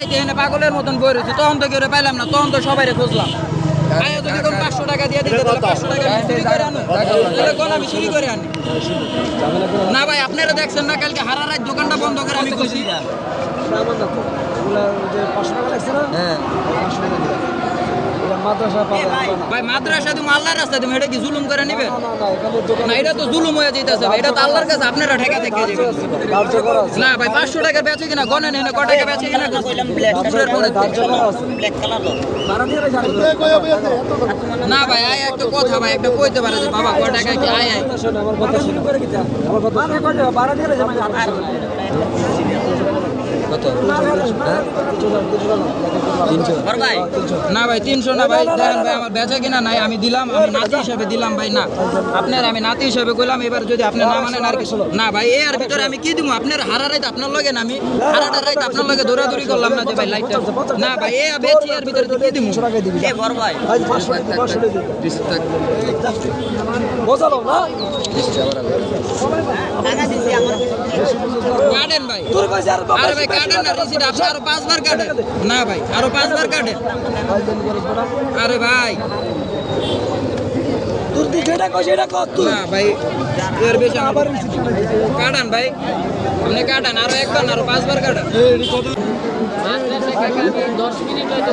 এখানে পাগলের মতন বই রয়েছে। তখন তো কেউ পাইলাম না তখন তো সবাই খুঁজলাম। আয়া যদি কোন পাঁচশো টাকা দিয়ে দিতে পাঁচশো টাকা আমি চুরি করে আনো তাহলে কোন আমি চুরি করে আনি না ভাই আপনারা দেখছেন না কালকে হারারাই দোকানটা বন্ধ করে আমি খুশি হ্যাঁ পাঁচশো টাকা দিলাম এটা মাদ্রাসা। ভাই মাদ্রাসা তুমি আল্লাহর রাস্তা তুমি এটা কি জুলুম করে নিবে না না না এখানে দোকান না এটা তো জুলুম হয়ে যেতেছে ভাই এটা তো আল্লাহর কাছে আপনারা ঠেকা থেকে না ভাই পাঁচশো টাকা বেচে কিনা গনে নেই ক টাকা বেচে কিনা। না ভাই আয় একটা কথা ভাই একটা কইতে পারে যে বাবা ক টাকা কি আয় আয় আমার কথা শোনো। আমার কথা শোনো। দিয়ে তিনশো। হ্যাঁ। না ভাই তিনশো না ভাই দেখেন ভাই আমার বেচা কিনা নাই আমি দিলাম আমি নাতি হিসাবে দিলাম ভাই না। আপনার আমি নাতি হিসাবে কইলাম এবার যদি আপনি না মানেন আর কিছু না ভাই এ আর ভিতরে আমি কি দিব আপনার হারা রাইত আপনার লগে না আমি রাইত আপনার লগে দৌড়াদৌড়ি করলাম না যে ভাই লাইটটা না ভাই এ বেচি ভিতরে কি দিব। বোঝালো না? কাটেন ভাই। আর বাবা আরে ভাই কাটেন না রিসিট আপনি আরও পাঁচবার কাটেন। না ভাই আরও পাঁচবার কাটেন। আরে ভাই। তোর তুই যেটা কইস এটা কর তুই। না ভাই এর বেশি আবার কাটান ভাই। আপনি কাটান আরও একবার আরও পাঁচবার কাটান। দশ মিনিট হয়তো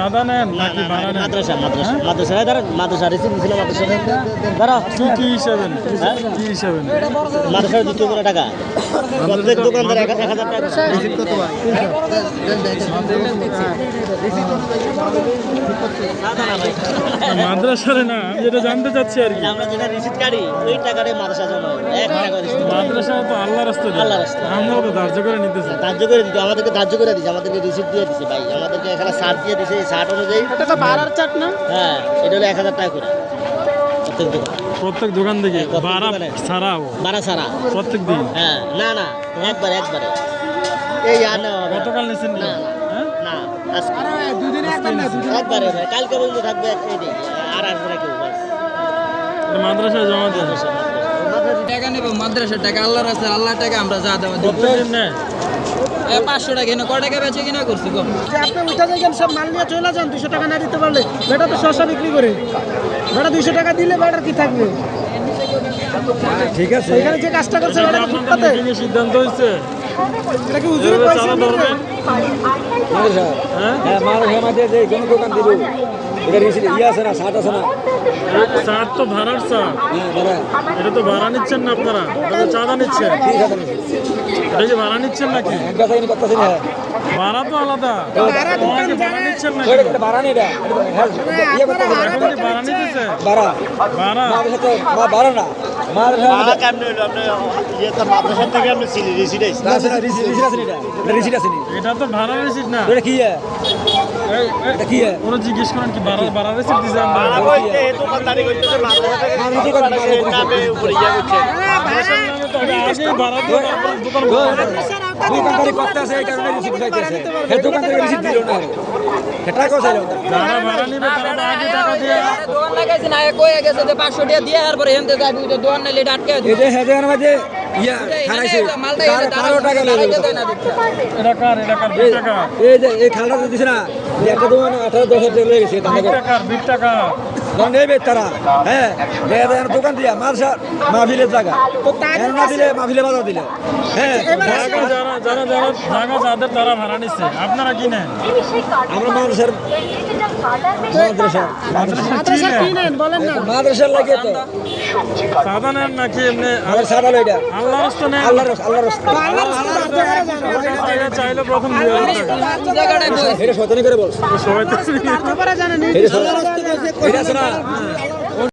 চাঁদা নেন নাকি ভাড়া নেন মাদ্রাসা মাদ্রাসা মাদ্রাসা দাঁড়া মাদ্রাসা রিসিভ দিয়েছিল মাদ্রাসা দাঁড়া কি কি হিসাবে কি হিসাবে মাদ্রাসা দিতে করে টাকা প্রত্যেক দোকানদার এক এক হাজার টাকা না, না, না, ভাই। মাদ্রাসারে না আমি যেটা জানতে চাচ্ছি আর কি আমরা যেটা রিসিট কাটি ওই টাকাটাই মাদ্রাসা জমা হয়। এক টাকা মাদ্রাসা তো আল্লাহ রাস্তা আল্লাহ রাস্তা। আমরা তো ধার্য করে নিতেছি ধার্য করে দিতে আমাদেরকে ধার্য করে দিচ্ছে আমাদেরকে রিসিট দিয়ে দিছে ভাই। আমাদেরকে এখানে শার্ট দিয়ে দিছে। অনুযায়ী। এটা তো চাট না? হ্যাঁ এটা হলো এক হাজার টাকা করে। প্রত্যেক দোকান। প্রত্যেক দোকান থেকে ভাড়া ছাড়াও বারা সারা প্রত্যেক দিন? হ্যাঁ না না একবার একবারে। এই আর না। গতকাল নিয়েছেন না হ্যাঁ? না একবারে কালকে পর্যন্ত থাকবে এই আর আসবে না কেউ মাদ্রাসায় জমা দেন। টাকা নেব মাদ্রাসার টাকা আল্লাহর আছে আল্লাহ টাকা আমরা যা দেওয়া দিব পাঁচশো টাকা কিনা ক টাকা বেচে কিনা করছি আপনি উঠা যাইছেন সব মাল নিয়ে চলে যান, দুশো টাকা না দিতে পারলে। বেটা তো শসা বিক্রি করে। বেটা দুশো টাকা দিলে বেটার কি থাকবে? ঠিক আছে। এখানে যে কাজটা করছে ফুটপাতে? সিদ্ধান্ত হয়েছে। এটা কি হুজুরে পয়সা ধরবেন হ্যাঁ? হ্যাঁ মাদ্রাসা মাঝে যে কোনো দোকান দিব এটা রিসিট ইয়ে আছে না শার্ট আছে না? তো ভাড়ার হ্যাঁ দাদা এটা তো ভাড়া নিচ্ছেন না আপনারা? এটা চাঁদা নিচ্ছেন। ঠিক আছে। এটা কি ভাড়া নিচ্ছেন নাকি? কথা ভাড়া তো আলাদা। ভাড়া দোকান ভাড়া নিচ্ছেন এটা ভাড়া নেই তো- হ্যাঁ না ভাড়া নিতেছে? ভাড়া। ভাড়া? মাদ্রাসা তো মা ভাড়া না। মাদ্রাসা টাকা কেমন হলো? আপনি ইয়ে মাদ্রাসা থেকে আপনি ছিলেন রিসিট আইছে না না রিসিট রিসিট আছে এটা। এটা রিসিট আছে এটা। তো ভাড়া রিসিট না। এটা কি ওরা জিজ্ঞেস করেন কি ভাড়া ভাড়া রিসিট দিছে আমরা। দোকানদারি করতেছে। দোকানদারি এই কারণে রিসিট চাইতেছে হে দোকান থেকে দিল না। সেটা কথা চাইলো যারা ভাড়া নিবে তারা আগে টাকা দিয়ে দোকান লাগাইছে না এ কয়ে গেছে যে পাঁচশো টাকা দিয়ে আর পরে হেনতে যাবি তো দোকান নাইলে এটা আটকে এই যে হেদের মধ্যে ইয়া খাইছে মালটা তার বারো টাকা লেগে এটা কার এটা কার বিশ টাকা? এই যে এই খালটা দিছে না একটা দোকান আঠারো দশ হাজার টাকা লেগে গেছে বিশ টাকার বিশ টাকা। নেবে তারা। হ্যাঁ দেখা যায় দোকান দিয়া মালসা মাহফিলের জায়গা। এর না দিলে মাহফিলে বাজার দিলে। হ্যাঁ যারা যারা যারা জায়গা যাদের তারা ভাড়া নিচ্ছে আপনারা কি নেন? আমরা মাদ্রাসার মাদ্রাসা মাদ্রাসা কি নেন? বলেন মাদ্রাসার লাগে তো। সাদা নেন নাকি এমনি আমার সাদা লইটা আল্লাহ রাস্তা নেন? আল্লাহ রস আল্লাহ রস আল্লাহ রাস্তা চাইলে প্রথম জায়গাটায় করে বল সবাই তো আছে না